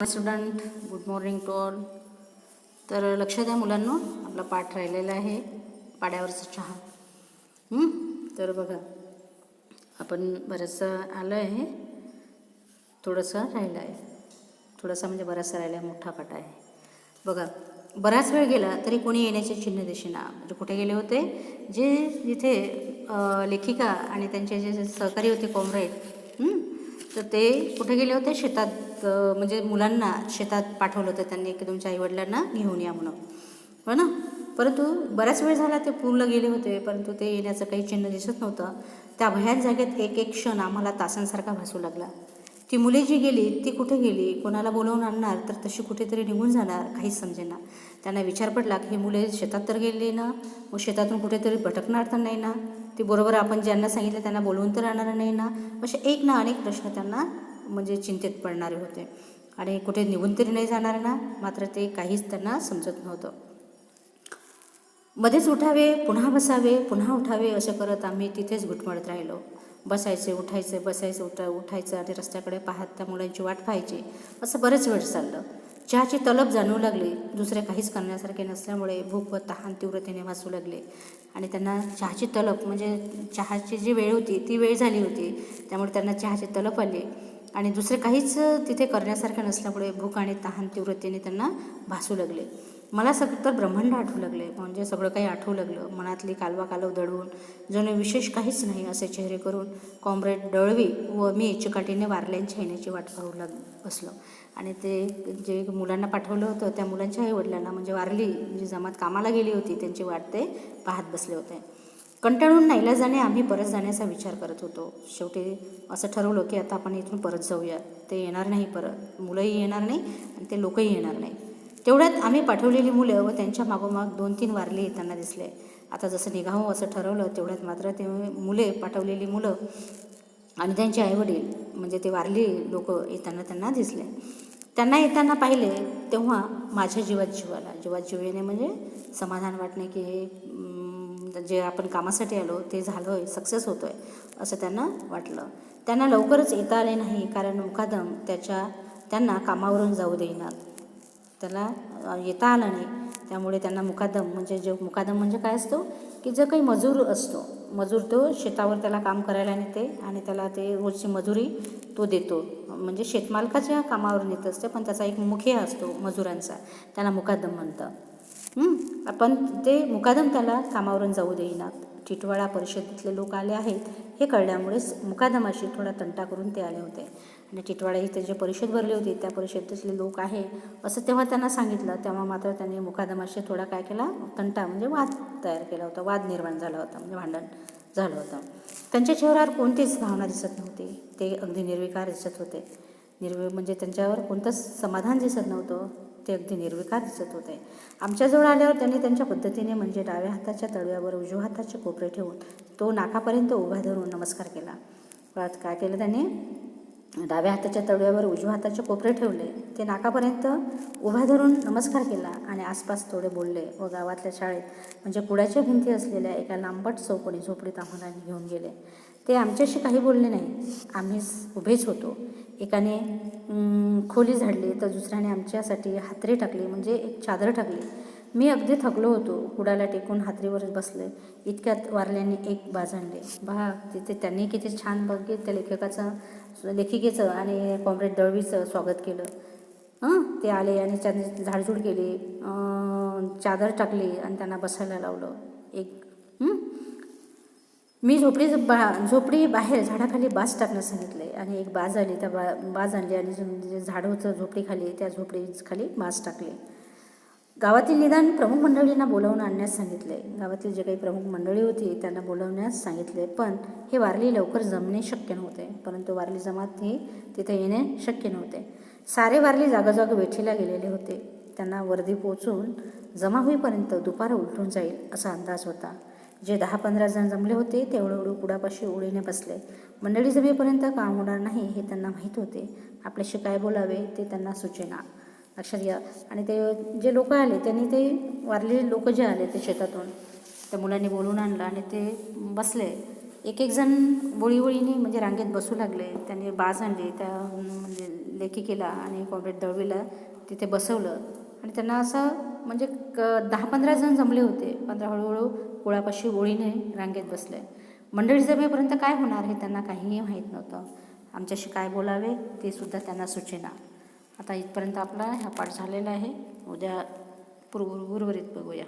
Student good morning to all तर लक्ष द्या मुलांनो आपला पाठ राहिलेला आहे. पाड्यावरचा चहा. तर बघा आपण बरंचसं आलं आहे. थोडंसं राहिलं आहे. थोडासा म्हणजे बराचसा राहिला आहे मोठा पाटा आहे. बघा बराच वेळ गेला तरी कोणी येण्याचे चिन्ह दिशेना म्हणजे कुठे गेले होते? जे जिथे लेखिका आणि त्यांचे जे सहकारी होते कॉम्रेड तर ते कुठे गेले होते? शेतात. म्हणजे मुलांना शेतात पाठवलं होतं त्यांनी की तुमच्या आईवडिलांना घेऊन या म्हणून. हो ना? परंतु बराच वेळ झाला ते पूरला गेले होते परंतु ते येण्याचं काही चिन्ह दिसत नव्हतं. त्या भयात जागेत एक एक क्षण आम्हाला तासांसारखा भासू लागला. ती मुले जी गेली ती कुठे गेली कोणाला बोलवून आणणार तर तशी कुठेतरी निघून जाणार काहीच समजेना त्यांना विचार पडला की ही मुले शेतात तर गेली ना मग शेतातून कुठेतरी भटकणार तर नाही ना? ती बरोबर आपण ज्यांना सांगितलं त्यांना बोलवून तर आणणार नाही ना? असे एक ना अनेक प्रश्न त्यांना म्हणजे चिंतेत पडणारे होते. आणि कुठे निघून तरी नाही जाणार ना मात्र ते काहीच त्यांना समजत नव्हतं. मध्येच उठावे पुन्हा बसावे पुन्हा उठावे असं करत आम्ही तिथेच घुटमळत राहिलो. बसायचे उठायचे बसायचे उठा उठायचं आणि रस्त्याकडे पाहत त्या मुलांची वाट पाहायची. असं बरेच वेळ चाललं. चहाची तलब जाणवू लागली. दुसरे काहीच करण्यासारखे नसल्यामुळे भूक व तहान तीव्रतेने वाचू लागले. आणि त्यांना चहाची तलब म्हणजे चहाची जी वेळ होती ती वेळ झाली होती. त्यामुळे त्यांना चहाची तलप आली. आणि दुसरे काहीच तिथे करण्यासारखे नसल्यामुळे भूक आणि तहान तीव्रतेने त्यांना भासू लागले. मला सगळं तर ब्रह्मांड आठवू लागले म्हणजे सगळं काही आठवू लागलं. मनातली कालवा कालव दडवून जणू विशेष काहीच नाही असे चेहरे करून कॉम्रेड डळवी व मी चिकाटीने वारल्यांच्या येण्याची वाट पाहू लाग बसलो. आणि ते जे मुलांना पाठवलं होतं त्या मुलांच्या आईवडिलांना म्हणजे वारली जी जमात कामाला गेली होती त्यांची वाट ते पाहत बसले होते. कंटाळून नाईलाजाने आम्ही परत जाण्याचा विचार करत होतो. शेवटी असं ठरवलं की आता आपण इथून परत जाऊया. ते येणार नाही परत. मुलंही येणार नाही आणि ते लोकही येणार नाही. तेवढ्यात आम्ही पाठवलेली मुलं व त्यांच्या मागोमाग दोन तीन वारले येताना दिसले. आता जसं निघावं असं ठरवलं तेवढ्यात मात्र ते मुले पाठवलेली मुलं आणि त्यांचे आईवडील म्हणजे ते वारली लोक येताना त्यांना दिसले. त्यांना येताना पाहिले तेव्हा माझ्या जीवात जीवाला जीवात जीव येणे म्हणजे समाधान वाटणे की हे म्हणजे जे आपण कामासाठी आलो ते झालं आहे सक्सेस होतो आहे असं त्यांना वाटलं. त्यांना लवकरच येता आले नाही कारण मुकादम त्याच्या त्यांना कामावरून जाऊ देईनात. त्याला येता आलं नाही. त्यामुळे त्यांना मुकादम म्हणजे जे मुकादम म्हणजे काय असतो? की जो काही मजूर असतो मजूर तो शेतावर त्याला काम करायला नेते आणि त्याला ते रोजची मजुरी तो देतो. म्हणजे शेतमालकाच्या कामावर नेत असते पण त्याचा एक मुखिया असतो मजुरांचा त्याला मुकादम म्हणतं आपण ते मुकादम त्याला कामावरून जाऊ देईनात टिटवाळा परिषदेतले लोक आले आहेत. हे कळल्यामुळेच मुकादमाशी थोडा तंटा करून ते आले होते. आणि टिटवाळा इथे जे परिषद भरली होती त्या परिषदेतले लोक आहे असं तेव्हा त्यांना सांगितलं. तेव्हा मात्र त्यांनी मुकादमाशी थोडा काय केला? तंटा म्हणजे वाद तयार केला होता. वाद निर्माण झाला होता. म्हणजे भांडण झालं होतं. त्यांच्या चेहऱ्यावर कोणतीच भावना दिसत नव्हती. ते अगदी निर्विकार दिसत होते. निर्वि म्हणजे त्यांच्यावर कोणतंच समाधान दिसत नव्हतं. ते अगदी निर्विकार दिसत होते. आमच्याजवळ आल्यावर त्यांनी त्यांच्या पद्धतीने म्हणजे डाव्या हाताच्या तळव्यावर उजव्या हाताचे कोपरे ठेवून तो नाकापर्यंत उभा धरून नमस्कार केला. परत काय केलं त्यांनी? डाव्या हाताच्या तळव्यावर उजव्या हाताचे कोपरे ठेवले. ते नाकापर्यंत उभा धरून नमस्कार केला आणि आसपास थोडे बोलले. व गावातल्या शाळेत म्हणजे कुड्याच्या भिंती असलेल्या एका लांबट चौकोनी झोपडीत आम्हाला घेऊन गेले. ते आमच्याशी काही बोलले नाही. आम्ही उभेच होतो. एकाने खोली झाडली तर दुसऱ्याने आमच्यासाठी हातरी टाकली म्हणजे एक चादर टाकली. मी अगदी थकलो होतो कुडाला टेकून हातरीवरच बसले. इतक्यात वारल्याने एक बाज आणले. बा तिथे त्यांनी किती छान बघित त्या लेखकाचं लेखिकेचं आणि कॉम्रेड दळवीचं स्वागत केलं. हं ते आले आणि त्यांनी झाडझूड केली. चादर टाकली आणि त्यांना बसायला लावलं. एक हं? मी झोपडी बा झोपडी बाहेर झाडाखाली बाज टाकण्यास सांगितले आणि एक बाज आली त्या बा बाज आणली आणि जे- झाड होतं झोपडीखाली त्या झोपडीखाली बाज टाकली. गावातील निदान प्रमुख मंडळींना बोलावून आणण्यास सांगितले गावातील जे काही प्रमुख मंडळी होती त्यांना बोलावण्यास सांगितले पण हे वारली लवकर जमणे शक्य नव्हते. परंतु वारली जमात ही तिथे येणे शक्य नव्हते. सारे वारली जागोजाग वेठीला गेलेले होते. त्यांना वर्दी पोचून जमा होईपर्यंत दुपार उलटून जाईल असा अंदाज होता. जे दहा पंधरा जण जमले होते ते हळूहळू कुडापाशी ओळीने बसले. मंडळी जमेपर्यंत काम होणार नाही हे त्यांना माहीत होते. आपल्याशी काय बोलावे ते त्यांना सुचेना. लक्षात घ्या. आणि ते जे लोक आले त्यांनी ते वारलेले लोक जे आले ते शेतातून त्या मुलांनी बोलून आणलं आणि ते बसले. एक एक जण ओळी म्हणजे रांगेत बसू लागले. त्यांनी बाज आणली त्या म्हणजे लेखिकेला आणि कॉम्रेड दळवीला तिथे बसवलं. आणि त्यांना असं म्हणजे क दहा पंधरा जण जमले होते. पंधरा हळूहळू कुळापाशी ओळीने रांगेत बसले. मंडळी जमेपर्यंत काय होणार हे त्यांना काहीही माहीत नव्हतं. आमच्याशी काय बोलावे ते सुद्धा त्यांना सुचेना. आता इथपर्यंत आपला हा पाठ झालेला आहे. उद्या पूर्व उर्वरित बघूया.